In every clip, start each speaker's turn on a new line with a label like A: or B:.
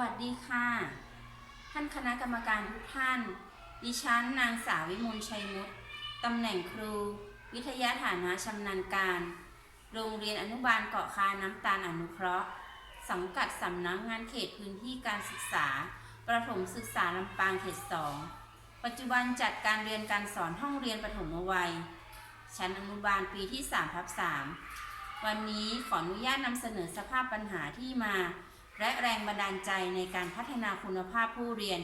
A: วัสดีค่ะ ท่านคณะกรรมการทุกท่าน ดิฉันนางสาววิมลชัยมุตตำแหน่งครู วิทยาฐานะชำนาญการ โรงเรียนอนุบาลเกาะคาน้ำตาลอนุเคราะห์ สังกัดสำนักงานเขตพื้นที่การศึกษา ประถมศึกษาลำปางเขตสองปัจจุบันจัดการเรียนการสอนห้องเรียนประถมวัย ชั้นอนุบาลปีที่3ทับ3วันนี้ขออนุญาตนำเสนอสภาพปัญหาที่มา และแรงบันดาลใจในการพัฒนาคุณภาพผู้เรียน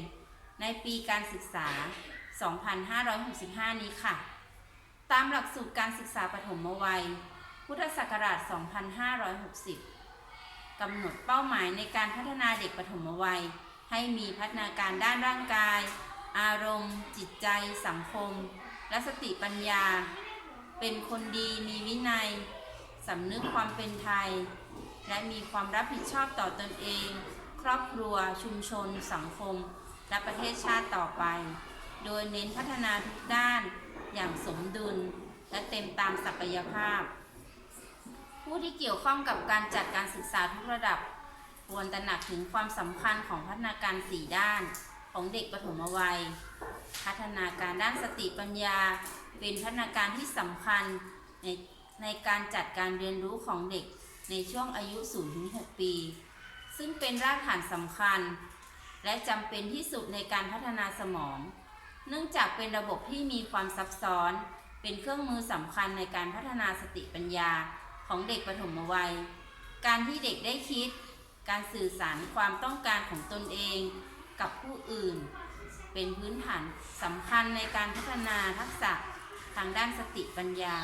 A: ในปีการศึกษา 2565 นี้ค่ะ ตามหลักสูตรการศึกษาปฐมวัย พุทธศักราช 2560 กำหนดเป้าหมายในการพัฒนาเด็กปฐมวัย ให้มีพัฒนาการด้านร่างกาย อารมณ์ จิตใจ สังคม และสติปัญญา เป็นคนดีมีวินัย สำนึกความเป็นไทย และมีความรับผิดชอบต่อตนเอง ครอบครัว ชุมชน สังคม และประเทศชาติต่อไป โดยเน้นพัฒนาทุกด้านอย่างสมดุล และเต็มตามศักยภาพ ผู้ที่เกี่ยวข้องกับการจัดการศึกษาทุกระดับควรตระหนักถึงความสำคัญของพัฒนาการ4ด้านของเด็กปฐมวัย พัฒนาการด้านสติปัญญา เป็นพัฒนาการที่สำคัญใน ในการจัดการเรียนรู้ของเด็กในช่วงอายุ 0-6 ปี ซึ่งเป็นรากฐานสำคัญ และจำเป็นที่สุดในการพัฒนาสมอง เนื่องจากเป็นระบบที่มีความซับซ้อน เป็นเครื่องมือสำคัญในการพัฒนาสติปัญญาของเด็กปฐมวัย การที่เด็กได้คิด การสื่อสารความต้องการของตนเองกับผู้อื่น เป็นพื้นฐานสำคัญในการพัฒนาทักษะทางด้านสติปัญญา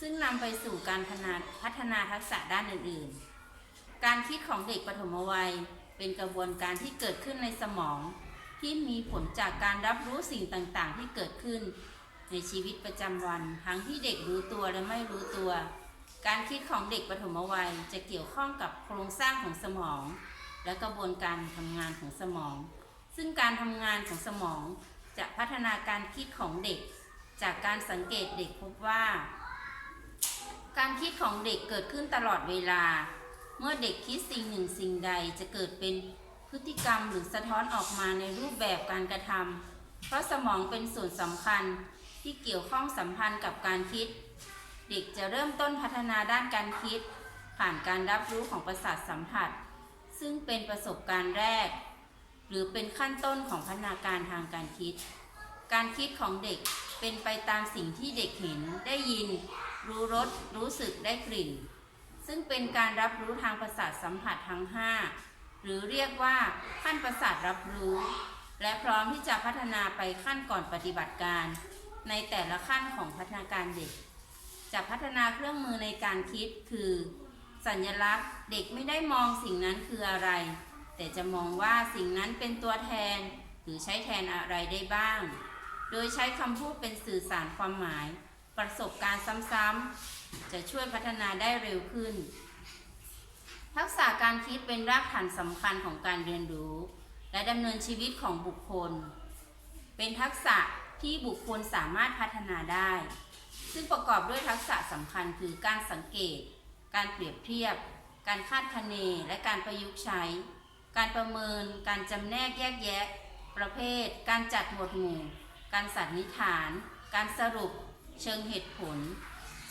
A: ซึ่งนำไปสู่การพัฒนาพัฒนาทักษะด้านอื่น ๆ การคิดของเด็กปฐมวัย เป็นกระบวนการที่เกิดขึ้นในสมอง ที่มีผลจากการรับรู้สิ่งต่างๆ ที่เกิดขึ้น ในชีวิตประจำวัน ทั้งที่เด็กรู้ตัวและไม่รู้ตัว การคิดของเด็กปฐมวัยจะเกี่ยวข้องกับโครงสร้างของสมอง และกระบวนการทำงานของสมอง ซึ่งการทำงานของสมองจะพัฒนาการคิดของเด็ก จากการสังเกตเด็กพบว่า ของเด็กเกิดขึ้นตลอดเวลา เมื่อเด็กคิดสิ่งหนึ่งสิ่งใดจะเกิดเป็นพฤติกรรมหรือสะท้อนออกมาในรูปแบบการกระทำเพราะสมองเป็นส่วนสำคัญที่เกี่ยวข้องสัมพันธ์กับการคิด เด็กจะเริ่มต้นพัฒนาด้านการคิด ผ่านการรับรู้ของประสาทสัมผัส ซึ่งเป็นประสบการณ์แรก หรือเป็นขั้นต้นของพัฒนาการทางการคิด การคิดของเด็กเป็นไปตามสิ่งที่เด็กเห็นได้ยิน รู้รส รู้สึกได้กลิ่น ซึ่งเป็นการรับรู้ทางประสาทสัมผัสทั้ง 5 หรือเรียกว่าขั้นประสาทรับรู้ และพร้อมที่จะพัฒนาไปขั้นก่อนปฏิบัติการ ในแต่ละขั้นของพัฒนาการเด็ก จะพัฒนาเครื่องมือในการคิดคือ สัญลักษณ์เด็กไม่ได้มองสิ่งนั้นคืออะไร แต่จะมองว่าสิ่งนั้นเป็นตัวแทน หรือใช้แทนอะไรได้บ้าง โดยใช้คำพูดเป็นสื่อสารความหมาย ประสบการณ์ซ้ำๆจะช่วยพัฒนาได้เร็วขึ้น ทักษะการคิดเป็นรากฐานสำคัญของการเรียนรู้ และดำเนินชีวิตของบุคคล เป็นทักษะที่บุคคลสามารถพัฒนาได้ ซึ่งประกอบด้วยทักษะสำคัญคือการสังเกต การเปรียบเทียบ การคาดคะเน และการประยุกต์ใช้ การประเมิน การจำแนกแยกแยะ ประเภท การจัดหมวดหมู่ การสันนิษฐาน การสรุป เชิงเหตุผล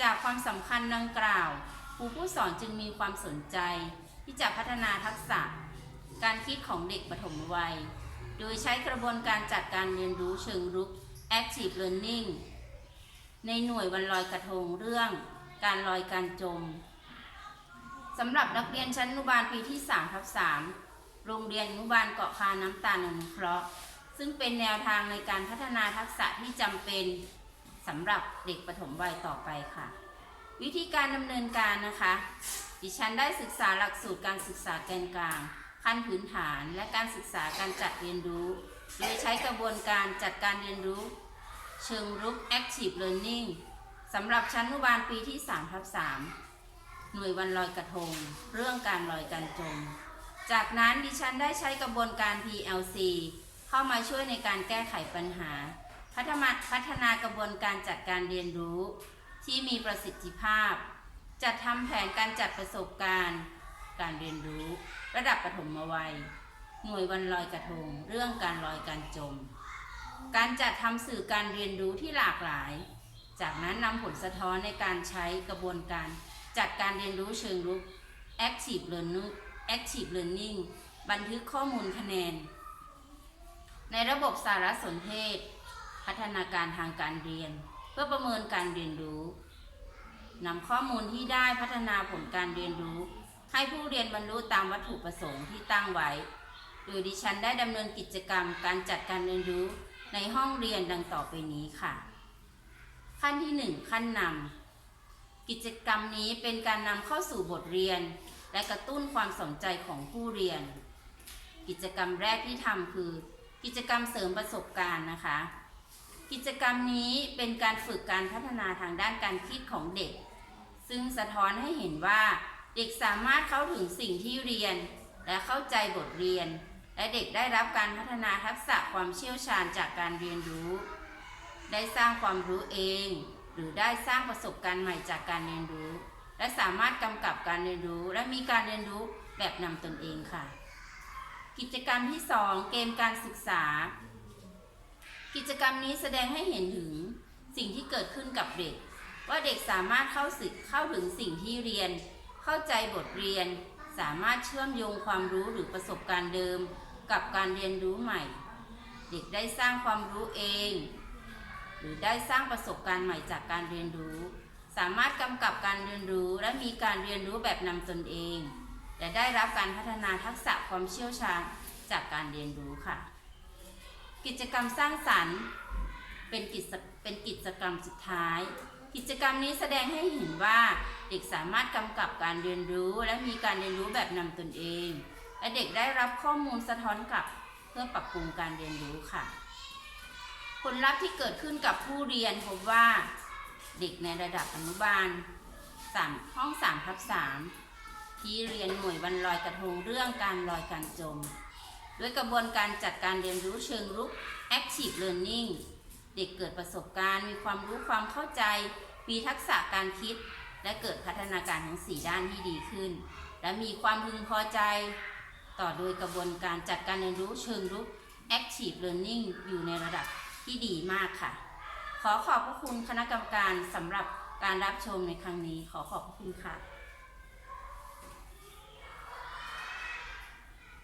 A: จากความสำคัญดังกล่าวครูผู้สอนจึงมีความสนใจ ที่จะพัฒนาทักษะ การคิดของเด็กปฐมวัย โดยใช้กระบวนการจัดการเรียนรู้เชิงรุก active learning ในหน่วยวันลอยกระทงเรื่อง การลอยการจมสำหรับนักเรียนชั้นอนุบาลปีที่3ทับ3โรงเรียนอนุบาลเกาะคาน้ำตาลอนุเคราะห์ ซึ่งเป็นแนวทางในการพัฒนาทักษะที่จำเป็น สำหรับเด็กปฐมวัยต่อไปค่ะ วิธีการดำเนินการนะคะ ดิฉันได้ศึกษาหลักสูตรการศึกษาแกนกลาง ขั้นพื้นฐานและการศึกษาการจัดเรียนรู้ โดยใช้กระบวนการจัดการเรียนรู้ เชิงรุก active learning สำหรับชั้นอนุบาลปีที่3ทับ3หน่วยวันลอยกระทง เรื่องการลอยการจม จากนั้นดิฉันได้ใช้กระบวนการ PLC เข้ามาช่วยในการแก้ไขปัญหา พัฒนาพัฒนากระบวนการจัดการเรียนรู้ ที่มีประสิทธิภาพ จัดทำแผนการจัดประสบการณ์ การเรียนรู้ ระดับปฐมวัย หน่วยวันลอยกระทง เรื่องการลอยการจม การจัดทำสื่อการเรียนรู้ที่หลากหลาย จากนั้นนำผลสะท้อนในการใช้กระบวนการ จัดการเรียนรู้เชิงรุก active learning active learning บันทึกข้อมูลคะแนน ในระบบสารสนเทศ พัฒนาการทางการเรียน เพื่อประเมินการเรียนรู้นำข้อมูลที่ได้พัฒนาผลการเรียนรู้ ให้ผู้เรียนบรรลุตามวัตถุประสงค์ที่ตั้งไว้ โดยดิฉันได้ดำเนินกิจกรรมการจัดการเรียนรู้ในห้องเรียนดังต่อไปนี้ค่ะ ขั้นที่ 1 ขั้นนำกิจกรรมนี้เป็นการนำเข้าสู่บทเรียน และกระตุ้นความสนใจของผู้เรียน กิจกรรมแรกที่ทำคือ กิจกรรมเสริมประสบการณ์นะคะ กิจกรรมนี้เป็นการฝึกการพัฒนาทางด้านการคิดของเด็ก ซึ่งสะท้อนให้เห็นว่าเด็กสามารถเข้าถึงสิ่งที่เรียน และเข้าใจบทเรียน และเด็กได้รับการพัฒนาทักษะความเชี่ยวชาญจากการเรียนรู้ ได้สร้างความรู้เอง หรือได้สร้างประสบการณ์ใหม่จากการเรียนรู้ และสามารถกำกับการเรียนรู้ และมีการเรียนรู้แบบนำตนเองค่ะ กิจกรรมที่ 2 เกมการศึกษา กิจกรรมนี้แสดงให้เห็นถึงสิ่งที่เกิดขึ้นกับเด็ก ว่าเด็กสามารถเข้าสึกเข้าถึงสิ่งที่เรียน เข้าใจบทเรียน สามารถเชื่อมโยงความรู้หรือประสบการณ์เดิม กับการเรียนรู้ใหม่ เด็กได้สร้างความรู้เอง หรือได้สร้างประสบการณ์ใหม่จากการเรียนรู้ สามารถกำกับการเรียนรู้และมีการเรียนรู้แบบนำตนเองและได้รับการพัฒนาทักษะความเชี่ยวชาญจากการเรียนรู้ค่ะ กิจกรรมสร้างสรรค์เป็นกิจเป็นกิจกรรมสุดท้าย กิจกรรมนี้แสดงให้เห็นว่าเด็กสามารถกำกับการเรียนรู้ และมีการเรียนรู้แบบนำตนเอง และเด็กได้รับข้อมูลสะท้อนกลับเพื่อปรับปรุงการเรียนรู้ค่ะ ผลลัพธ์ที่เกิดขึ้นกับผู้เรียนพบว่า เด็กในระดับอนุบาล3ห้อง3ทับ3ที่เรียนหน่วยวันลอยกระทงเรื่องการลอยการจม ด้วยกระบวนการจัดการเรียนรู้เชิงรุก active learning เด็กเกิดประสบการณ์ มีความรู้ความเข้าใจ มีทักษะการคิด และเกิดพัฒนาการทั้ง 4 ด้านที่ดีขึ้น และมีความพึงพอใจ ต่อโดยกระบวนการจัดการเรียนรู้เชิงรุก active learning อยู่ในระดับที่ดีมากค่ะ ขอขอบพระคุณคณะกรรมการสำหรับการรับชมในครั้งนี้ ขอขอบพระคุณค่ะ